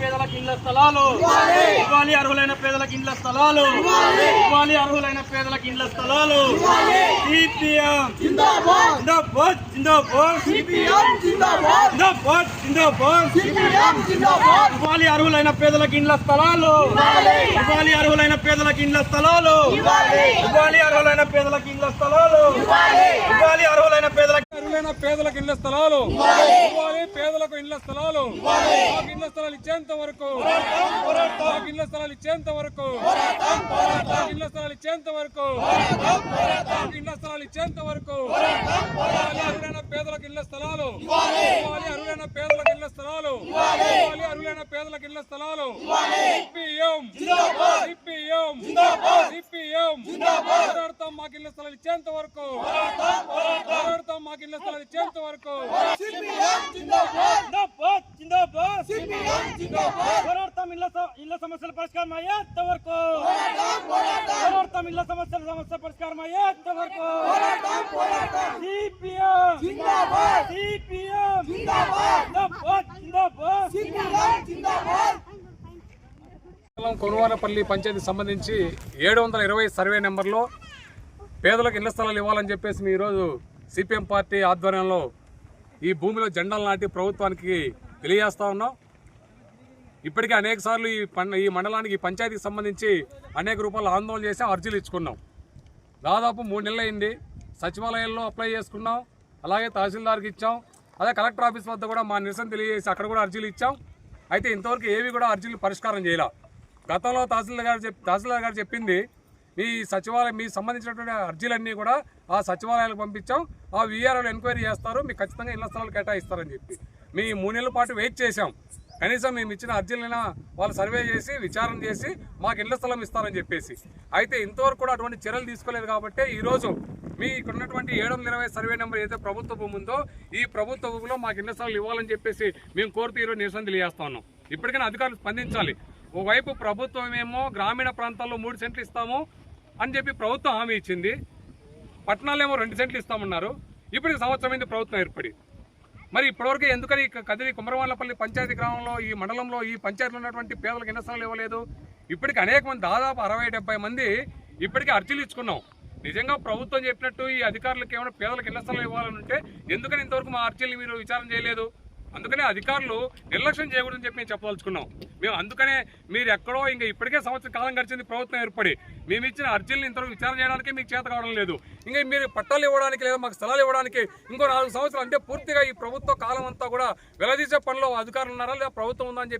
పేదలకు ఇళ్ళ స్థలాలు. ఇవ్వాలి. అర్హులైన పేదలకు ఇళ్ళ స్థలాలు. ఇవ్వాలి. అర్హులైన పేదలకు ఇళ్ళ స్థలాలు. సిపిఎం. జిందాబాద్. జిందాబాద్ జిందాబాద్. సిపిఎం జిందాబాద్. జిందాబాద్ జిందాబాద్. సిపిఎం జిందాబాద్. ఇవ్వాలి అర్హులైన పేదలకు ఇండ్ల స్థలాలు. ఇవ్వాలి. అర్హులైన పేదలకు ఇండ్ల స్థలాలు. ఇవ్వాలి. అర్హులైన పేదలకు ఇండ్ల స్థలాలు ఇవ్వాలి అర్హులైన పేదలకు అర్హులైన పేదలకు ఇండ్ల స్థలాలు. ఇవ్వాలి పేదలకు ఇండ్ల స్థలాలు. మాకు ఇండ్ల స్థలాలు ఇచ్చేంత వరకు. మాకు ఇండ్ల స్థలాలు ఇచ్చేంత వరకు. మాకు ఇండ్ల స్థలాలు ఇచ్చేంత వరకు. మాకు ఇండ్ల స్థలాలు ఇచ్చేంత వరకు. అర్హులైన పేదలకు ఇండ్ల స్థలాలు. ఇవ్వాలి. పేదలకు ఇండ్ల స్థలాలు. ఇవ్వాలి. అర్హులైన పేదలకు ఇండ్ల స్థలాలు. సిపిఎం. సిపిఎం. సిపిఎం. పోరాడతాం మాకు ఇళ్ళ స్థలాలు ఇచ్చేంత వరకు. పోరాడతాం మాకు ఇళ్ళ స్థలాలు ఇచ్చేంత వరకు. పోరాడతాం ఇళ్ళ సమస్యల పరిష్కారం అయ్యేంత వరకు. పోరాడతాం ఇళ్ళ సమస్యల సమస్య పరిష్కారం అయ్యేంత వరకు. సిపిఎం. జిందాబాద్. సిపిఎం. జిందాబాద్. జిందాబాద్ జిందాబాద్. సిపిఎం జిందాబాద్. మండలం కొనువానపల్లి పంచాయతీ సంబంధించి ఏడు వందల ఇరవై సర్వే నెంబర్లో పేదలకు ఇళ్ళ స్థలాలు ఇవ్వాలని చెప్పేసి మీ ఈరోజు సిపిఎం పార్టీ ఆధ్వర్యంలో ఈ భూమిలో జెండాలు నాటి ప్రభుత్వానికి తెలియజేస్తా ఉన్నాం. ఇప్పటికే అనేక సార్లు ఈ ఈ మండలానికి ఈ పంచాయతీకి సంబంధించి అనేక రూపాయలు ఆందోళన చేసి అర్జీలు ఇచ్చుకున్నాం. దాదాపు మూడు నెలలు అయింది సచివాలయంలో అప్లై చేసుకున్నాం. అలాగే తహసీల్దార్కి ఇచ్చాం. అదే కలెక్టర్ ఆఫీస్ వద్ద కూడా మా నిరసన తెలియజేసి అక్కడ కూడా అర్జీలు ఇచ్చాం. అయితే ఇంతవరకు ఏవి కూడా అర్జీలు పరిష్కారం చేయాల. గతంలో తహసీల్దార్ గారు చెప్ తహసీల్దార్ గారు చెప్పింది మీ సచివాలయం మీకు సంబంధించినటువంటి అర్జీలన్నీ కూడా ఆ సచివాలయాలకు పంపించాం. ఆ వీఆర్ఓలు ఎంక్వైరీ చేస్తారు. మీకు ఖచ్చితంగా ఇళ్ళ స్థలాలు కేటాయిస్తారని చెప్పి. మీ మూడు నెలల పాటు వెయిట్ చేశాం. కనీసం మేము ఇచ్చిన అర్జీలైనా వాళ్ళు సర్వే చేసి విచారణ చేసి మాకు ఇళ్ళ స్థలం ఇస్తారని చెప్పేసి. అయితే ఇంతవరకు కూడా అటువంటి చర్యలు తీసుకోలేదు కాబట్టి ఈరోజు మీ ఇక్కడ ఉన్నటువంటి ఏడు వందల ఇరవై సర్వే నెంబర్ ఏదైతే ప్రభుత్వ భూమి ఉందో ఈ ప్రభుత్వ భూమిలో మాకు ఇళ్ళ స్థలాలు ఇవ్వాలని చెప్పేసి మేము కోరుతూ ఈరోజు నిరసన తెలియజేస్తా ఉన్నాం. ఇప్పటికైనా అధికారులు స్పందించాలి. ఓవైపు ప్రభుత్వం ఏమో గ్రామీణ ప్రాంతాల్లో మూడు సెంట్లు ఇస్తాము. అని చెప్పి ప్రభుత్వం హామీ ఇచ్చింది. పట్టణాలేమో రెండు సెంట్లు ఇస్తామన్నారు. ఇప్పటికి సంవత్సరం అయింది ప్రభుత్వం ఏర్పడి. మరి ఇప్పటివరకు ఎందుకని కదిరి కుమరవాళ్ళపల్లి పంచాయతీ గ్రామంలో ఈ మండలంలో ఈ పంచాయతీలో ఉన్నటువంటి పేదలకు ఇళ్ళ స్థలాలు ఇవ్వలేదు. ఇప్పటికి అనేక మంది దాదాపు అరవై డెబ్బై మంది ఇప్పటికీ అర్జీలు ఇచ్చుకున్నాం. నిజంగా ప్రభుత్వం చెప్పినట్టు ఈ అధికారులకు ఏమైనా పేదలకు ఇళ్ళ స్థలం ఇవ్వాలని ఉంటే ఎందుకని ఇంతవరకు మా అర్జీలు మీరు విచారణ చేయలేదు? అందుకనే అధికారులు నిర్లక్ష్యం చేయకూడదని చెప్పి మేము చెప్పదలుచుకున్నాం. మేము అందుకనే మీరు ఎక్కడో ఇంకా ఇప్పటికే సంవత్సరం కాలం గడిచింది ప్రభుత్వం ఏర్పడి మేము ఇచ్చిన అర్జీలను ఇంతవరకు విచారణ చేయడానికి మీకు చేత కావడం లేదు. ఇంకా మీరు పట్టాలు ఇవ్వడానికి లేదా మాకు స్థలాలు ఇవ్వడానికి ఇంకో నాలుగు సంవత్సరాలు అంటే పూర్తిగా ఈ ప్రభుత్వ కాలం అంతా కూడా వెలదీసే పనిలో అధికారులు ఉన్నారా లేదా ప్రభుత్వం ఉందా అని చెప్పి